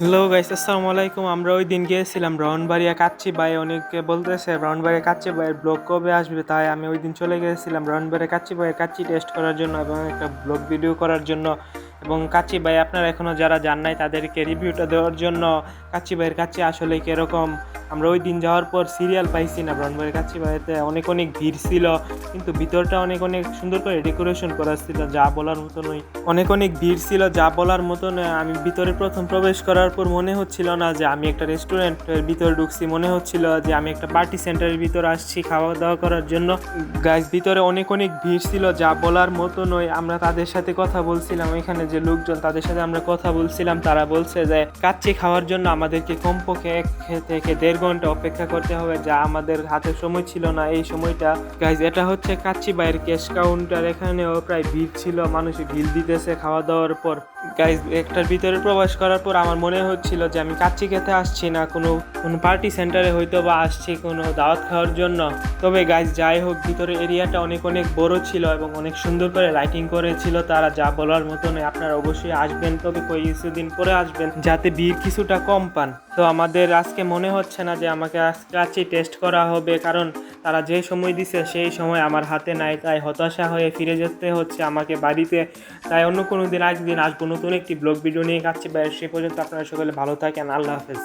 Hello guys, আসসালামু আলাইকুম। আমরা ওই দিন গিয়েছিলাম ব্রাউনবাড়িয়া কাচ্চি ভাই। অনেকে বলতেছে ব্রাউনবাড়িয়া কাচ্চি ভাইয়ের ব্লগ কবে আসবে, তাই আমি ওই দিন চলে গিয়েছিলাম ব্রাউনবাড়িয়া কাচ্চি ভাইয়ের কাচ্চি টেস্ট করার জন্য এবং একটা ব্লগ ভিডিও করার জন্য। এবং কাচ্চি ভাই, আপনারা এখনও যারা জান নাই, তাদেরকে রিভিউটা দেওয়ার জন্য কাচ্চি ভাইয়ের কাচ্চি আসলে কীরকম আমরা ওই দিন যাওয়ার পর সিরিয়াল পাইছি না ব্রাউনবাড়িয়া কাচ্চি ভাইতে অনেক অনেক ভিড় ছিল, কিন্তু ভিতরটা অনেক অনেক সুন্দর করে ডেকোরেশন করা ছিল, যা বলার মতো নয় অনেক অনেক ভিড় ছিল, যা বলার মতো নয় আমি ভিতরে প্রথম প্রবেশ করার পর মনে হচ্ছিল না যে আমি একটা রেস্টুরেন্টের ভিতরে ঢুকছি। মনে হচ্ছিল যে আমি একটা পার্টি সেন্টারের ভিতরে আসছি খাওয়া দাওয়া করার জন্য। গাছ ভিতরে অনেক অনেক ভিড় ছিল, যা বলার মতো নয় আমরা তাদের সাথে কথা বলছিলাম এখানে যে লোকজন তাদের সাথে আমরা কথা বলছিলাম। তারা বলছে যে, কাচ্চি খাওয়ার জন্য আমাদেরকে কমপক্ষে এক থেকে দেড় ঘণ্টা অপেক্ষা করতে হবে, যা আমাদের হাতে সময় ছিল না। এই সময়টা গাইজ এটা হচ্ছে কাচ্চি বাইরের ক্যাশ কাউন্টার এখানেও প্রায় ভিড় ছিল, মানুষ ভিড় দিতেছে খাওয়া দাওয়ার পর। গাইজ একটার ভিতরে প্রবেশ করার পর আমার মনে হচ্ছিল যে আমি কাচ্চি খেতে আসছি না, কোনো কোনো পার্টি সেন্টারে হয়তো বা আসছি কোনো দাওয়াত খাওয়ার জন্য। তবে গাইজ যাই হোক, ভিতরে এরিয়াটা অনেক অনেক বড় ছিল এবং অনেক সুন্দর করে লাইটিং করেছিল তারা, যা বলার মতো নয় আপনারা অবশ্যই আসবেন, তবে কিছুদিন পরে আসবেন, যাতে ভিড় কিছুটা কম পান। তো আমাদের আজকে মনে হচ্ছে না যে আমাকে আজকে কাচ্চি টেস্ট করা হবে, কারণ তারা যে সময় দিছে সেই সময় আমার হাতে নাই, তাই হতাশা হয়ে ফিরে যেতে হচ্ছে আমাকে বাড়িতে। তাই অন্য কোনো দিন একদিন আসব নতুন একটি ব্লগ ভিডিও নিয়ে। বাইরে সে পর্যন্ত আপনারা সকলে ভালো থাকেন, আল্লাহ হাফেজ।